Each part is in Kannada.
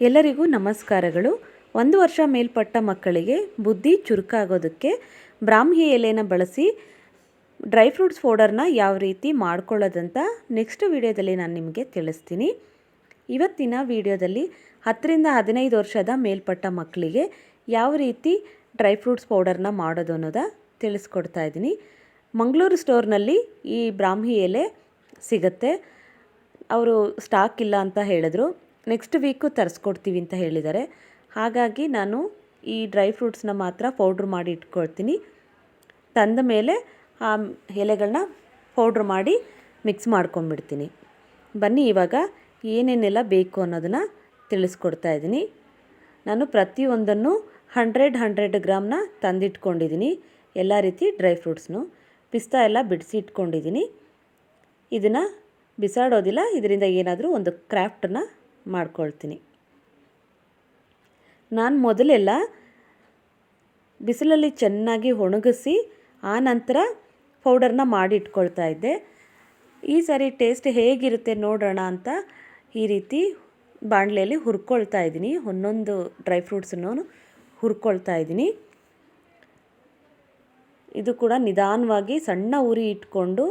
ಎಲ್ಲರಿಗೂ ನಮಸ್ಕಾರಗಳು. ಒಂದು ವರ್ಷ ಮೇಲ್ಪಟ್ಟ ಮಕ್ಕಳಿಗೆ ಬುದ್ಧಿ ಚುರುಕಾಗೋದಕ್ಕೆ ಬ್ರಾಹ್ಮಿ ಎಲೆನ ಬಳಸಿ ಡ್ರೈ ಫ್ರೂಟ್ಸ್ ಪೌಡರ್ನ ಯಾವ ರೀತಿ ಮಾಡ್ಕೊಳ್ಳೋದಂತ ನೆಕ್ಸ್ಟ್ ವಿಡಿಯೋದಲ್ಲಿ ನಾನು ನಿಮಗೆ ತಿಳಿಸ್ತೀನಿ. ಇವತ್ತಿನ ವಿಡಿಯೋದಲ್ಲಿ ಹತ್ತರಿಂದ ಹದಿನೈದು ವರ್ಷದ ಮೇಲ್ಪಟ್ಟ ಮಕ್ಕಳಿಗೆ ಯಾವ ರೀತಿ ಡ್ರೈ ಫ್ರೂಟ್ಸ್ ಪೌಡರ್ನ ಮಾಡೋದು ಅನ್ನೋದ ತಿಳಿಸ್ಕೊಡ್ತಾ ಇದ್ದೀನಿ. ಮಂಗಳೂರು ಸ್ಟೋರ್ನಲ್ಲಿ ಈ ಬ್ರಾಹ್ಮಿ ಎಲೆ ಸಿಗುತ್ತೆ. ಅವರು ಸ್ಟಾಕ್ ಇಲ್ಲ ಅಂತ ಹೇಳಿದ್ರು. ನೆಕ್ಸ್ಟ್ ವೀಕು ತರಿಸ್ಕೊಡ್ತೀವಿ ಅಂತ ಹೇಳಿದ್ದಾರೆ. ಹಾಗಾಗಿ ನಾನು ಈ ಡ್ರೈ ಫ್ರೂಟ್ಸ್ನ ಮಾತ್ರ ಪೌಡ್ರ್ ಮಾಡಿ ಇಟ್ಕೊಳ್ತೀನಿ. ತಂದ ಮೇಲೆ ಆ ಎಲೆಗಳನ್ನ ಪೌಡ್ರ್ ಮಾಡಿ ಮಿಕ್ಸ್ ಮಾಡ್ಕೊಂಬಿಡ್ತೀನಿ. ಬನ್ನಿ, ಇವಾಗ ಏನೇನೆಲ್ಲ ಬೇಕು ಅನ್ನೋದನ್ನು ತಿಳಿಸ್ಕೊಡ್ತಾ ಇದ್ದೀನಿ. ನಾನು ಪ್ರತಿಯೊಂದನ್ನು ಹಂಡ್ರೆಡ್ ಹಂಡ್ರೆಡ್ ಗ್ರಾಮ್ನ ತಂದಿಟ್ಕೊಂಡಿದ್ದೀನಿ, ಎಲ್ಲ ರೀತಿ ಡ್ರೈ ಫ್ರೂಟ್ಸ್ನು. ಪಿಸ್ತಾ ಎಲ್ಲ ಬಿಡಿಸಿ ಇಟ್ಕೊಂಡಿದ್ದೀನಿ. ಇದನ್ನು ಬಿಸಾಡೋದಿಲ್ಲ, ಇದರಿಂದ ಏನಾದರೂ ಒಂದು ಕ್ರಾಫ್ಟನ್ನು ಮಾಡ್ಕೊಳ್ತೀನಿ. ನಾನು ಮೊದಲೆಲ್ಲ ಬಿಸಿಲಲ್ಲಿ ಚೆನ್ನಾಗಿ ಒಣಗಿಸಿ, ಆ ನಂತರ ಪೌಡರ್ನ ಮಾಡಿ ಇಟ್ಕೊಳ್ತಾ ಇದ್ದೆ. ಈ ಸಾರಿ ಟೇಸ್ಟ್ ಹೇಗಿರುತ್ತೆ ನೋಡೋಣ ಅಂತ ಈ ರೀತಿ ಬಾಣಲೆಯಲ್ಲಿ ಹುರ್ಕೊಳ್ತಾ ಇದ್ದೀನಿ. ಒಂದೊಂದು ಡ್ರೈ ಫ್ರೂಟ್ಸನ್ನು ಹುರ್ಕೊಳ್ತಾ ಇದ್ದೀನಿ. ಇದು ಕೂಡ ನಿಧಾನವಾಗಿ ಸಣ್ಣ ಉರಿ ಇಟ್ಕೊಂಡು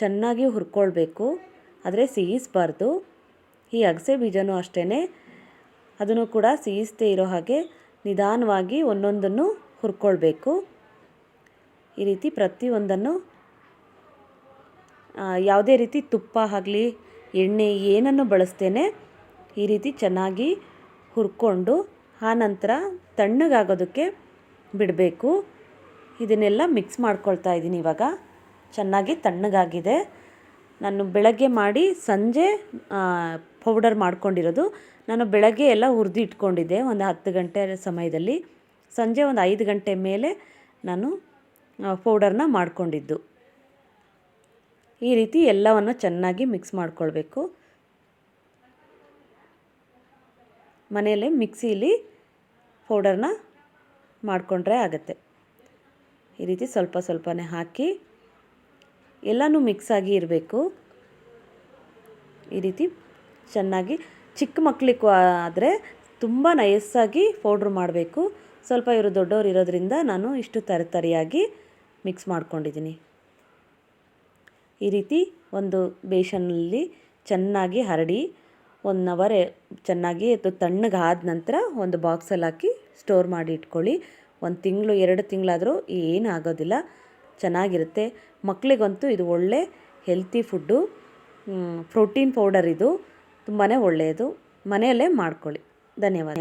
ಚೆನ್ನಾಗಿ ಹುರ್ಕೊಳ್ಬೇಕು. ಆದರೆ ಸಿಹಿಸಬಾರ್ದು ಈ ಅಗಸೆ ಬೀಜನೂ ಅಷ್ಟೇ ಅದನ್ನು ಕೂಡ ಸೀಯಿಸದೇ ಇರೋ ಹಾಗೆ ನಿಧಾನವಾಗಿ ಒಂದೊಂದನ್ನು ಹುರ್ಕೊಳ್ಬೇಕು. ಈ ರೀತಿ ಪ್ರತಿಯೊಂದನ್ನು ಯಾವುದೇ ರೀತಿ ತುಪ್ಪ ಆಗಲಿ, ಎಣ್ಣೆ ಏನನ್ನು ಬಳಸ್ತೇನೆ, ಈ ರೀತಿ ಚೆನ್ನಾಗಿ ಹುರ್ಕೊಂಡು ಆನಂತರ ತಣ್ಣಗಾಗೋದಕ್ಕೆ ಬಿಡಬೇಕು. ಇದನ್ನೆಲ್ಲ ಮಿಕ್ಸ್ ಮಾಡ್ಕೊಳ್ತಾ ಇದ್ದೀನಿ ಇವಾಗ. ಚೆನ್ನಾಗಿ ತಣ್ಣಗಾಗಿದೆ. ನಾನು ಬೆಳಗ್ಗೆ ಮಾಡಿ ಸಂಜೆ ಪೌಡರ್ ಮಾಡ್ಕೊಂಡಿರೋದು. ನಾನು ಬೆಳಗ್ಗೆ ಎಲ್ಲ ಹುರಿದು ಇಟ್ಕೊಂಡಿದ್ದೆ ಒಂದು ಹತ್ತು ಗಂಟೆ ಸಮಯದಲ್ಲಿ. ಸಂಜೆ ಒಂದು ಐದು ಗಂಟೆ ಮೇಲೆ ನಾನು ಪೌಡರ್ನ ಮಾಡಿಕೊಂಡಿದ್ದು. ಈ ರೀತಿ ಎಲ್ಲವನ್ನು ಚೆನ್ನಾಗಿ ಮಿಕ್ಸ್ ಮಾಡಿಕೊಳ್ಬೇಕು. ಮನೆಯಲ್ಲೇ ಮಿಕ್ಸಿಲಿ ಪೌಡರ್ನ ಮಾಡಿಕೊಂಡ್ರೆ ಆಗುತ್ತೆ. ಈ ರೀತಿ ಸ್ವಲ್ಪ ಸ್ವಲ್ಪನೇ ಹಾಕಿ ಎಲ್ಲನೂ ಮಿಕ್ಸಾಗಿ ಇರಬೇಕು. ಈ ರೀತಿ ಚೆನ್ನಾಗಿ ಚಿಕ್ಕ ಮಕ್ಕಳಿಗೂ ಆದರೆ ತುಂಬ ನಯಸ್ಸಾಗಿ ಪೌಡ್ರ್ ಮಾಡಬೇಕು. ಸ್ವಲ್ಪ ಇವರು ದೊಡ್ಡವರು ಇರೋದ್ರಿಂದ ನಾನು ಇಷ್ಟು ತರತರಿಯಾಗಿ ಮಿಕ್ಸ್ ಮಾಡ್ಕೊಂಡಿದ್ದೀನಿ. ಈ ರೀತಿ ಒಂದು ಬೇಷನ್ನಲ್ಲಿ ಚೆನ್ನಾಗಿ ಹರಡಿ ಒನ್ ಅವರ್ ಚೆನ್ನಾಗಿ ಅದು ತಣ್ಣಗಾದ ನಂತರ ಒಂದು ಬಾಕ್ಸಲ್ಲಿ ಹಾಕಿ ಸ್ಟೋರ್ ಮಾಡಿ ಇಟ್ಕೊಳ್ಳಿ. ಒಂದು ತಿಂಗಳು, ಎರಡು ತಿಂಗಳಾದರೂ ಏನು ಆಗೋದಿಲ್ಲ. ಚೆನ್ನಾಗಿರುತ್ತೆ. ಮಕ್ಕಳಿಗಂತೂ ಇದು ಒಳ್ಳೆ ಹೆಲ್ತಿ ಫುಡ್ಡು ಪ್ರೋಟೀನ್ ಪೌಡರ್ ಇದು. ತುಂಬಾ ಒಳ್ಳೆಯದು. ಮನೆಯಲ್ಲೇ ಮಾಡ್ಕೊಳ್ಳಿ. ಧನ್ಯವಾದ.